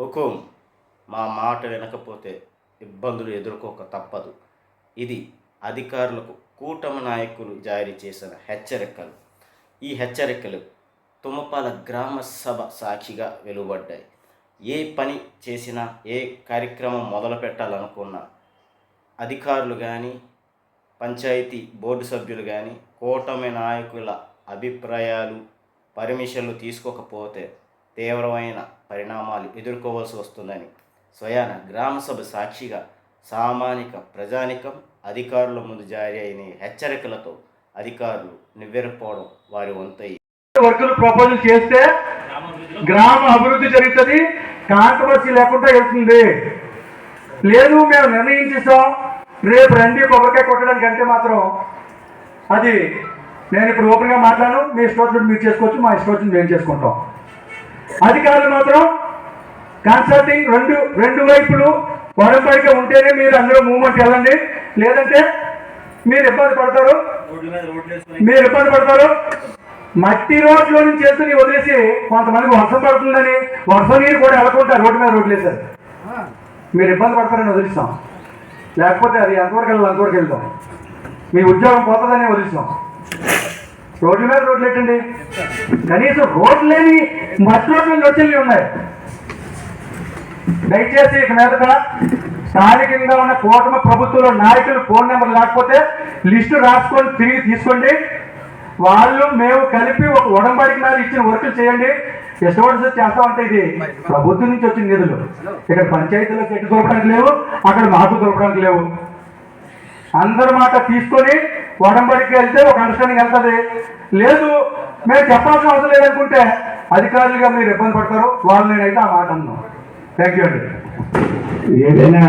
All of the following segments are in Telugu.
హుకుం మా మాట వినకపోతే ఇబ్బందులు ఎదుర్కోక తప్పదు. ఇది అధికారులకు కూటమి నాయకులు జారీ చేసిన హెచ్చరికలు. ఈ హెచ్చరికలు తుమపాల గ్రామ సభ సాక్షిగా వెలువడ్డాయి. ఏ పని చేసినా ఏ కార్యక్రమం మొదలు పెట్టాలనుకున్నా అధికారులు కానీ పంచాయతీ బోర్డు సభ్యులు కానీ కూటమి నాయకుల అభిప్రాయాలు పర్మిషన్లు తీసుకోకపోతే తీవ్రమైన పరిణామాలు ఎదుర్కోవాల్సి వస్తుందని స్వయాన గ్రామసభ సాక్షిగా సామానిక ప్రజానికం అధికారుల ముందు జారీ అయిన హెచ్చరికలతో అధికారులు నివ్వెరపోవడం వారి వంతయి వర్కులు ప్రపోజల్ చేస్తే గ్రామ అభివృద్ధి జరుగుతుంది కాంట్రవర్సీ లేకుండా వెళ్తుంది. లేదు మేము నిర్ణయించేసాం రేపు రండి కొబ్బరికాయ కొట్టడానికి అంటే మాత్రం అది నేను ఇప్పుడు ఓపెన్గా మాట్లాడను మీ ఇష్టం మీరు చేసుకోవచ్చు మా ఇష్టం మేము చేసుకుంటాం. అధికారులు మాత్రం కన్సల్టింగ్ రెండు రెండు వైపులు వడంపడిక ఉంటేనే మీరు అందరూ మూవ్మెంట్ వెళ్ళండి. లేదంటే మీరు ఇబ్బంది పడతారు. మీరు ఇబ్బంది పడతారు. మట్టి రోడ్లో నుంచి వెళ్తుని వదిలేసి కొంతమందికి వర్షం పడుతుందని వర్షం నీరు కూడా వెళ్ళకుంటారు రోడ్డు మీద రోడ్లు వేసారు మీరు ఇబ్బంది పడతారని వదిలిస్తాం. లేకపోతే అది ఎంతవరకు వెళ్ళాలి అంతవరకు వెళ్తాం. మీ ఉద్యోగం పోతుందని వదిలిస్తాం. రోడ్ల మీద రోడ్లు పెట్టండి కనీసం రోడ్లు లేని మట్టి రోడ్లు వచ్చి ఉన్నాయి? దయచేసి ఇక మీదట స్థానికంగా ఉన్న కూటమి ప్రభుత్వంలో నాయకులు ఫోన్ నెంబర్ లేకపోతే లిస్టు రాసుకొని తిరిగి తీసుకోండి. వాళ్ళు మేము కలిపి ఒక ఉడంబడికి మీద ఇచ్చిన వర్కులు చేయండి. ఇష్టపడి చేస్తామంటే ఇది ప్రభుత్వం నుంచి వచ్చిన నిధులు. ఇక్కడ పంచాయతీలో చెట్టు దొరకడానికి లేవు అక్కడ మాకు దొరకడానికి లేవు. అందరి మాట తీసుకొని వడంబడికి వెళ్తే ఒక అండర్స్టాండింగ్ వెళ్తుంది. లేదు మేము చెప్పాల్సిన అవసరం లేదనుకుంటే అధికారులుగా మీరు ఇబ్బంది పడతారు. వాళ్ళు నేనైతే ఆ మాట అన్నాను థ్యాంక్ యూ అండి. ఏదైనా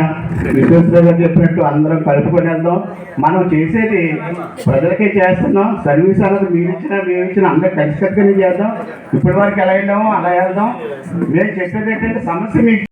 విశ్వేశ్వరరావు చెప్పినట్టు అందరం కలుపుకొని వెళ్దాం. మనం చేసేది ప్రజలకే చేస్తున్నాం. సర్వీస్ అన్నది మీరు ఇచ్చిన మేము ఇచ్చిన అందరం కలిసికట్టుగానే చేద్దాం. ఇప్పటి వరకు ఎలా వెళ్ళామో అలా వెళ్దాం. మేము చెప్పేది ఏంటంటే సమస్య మీకు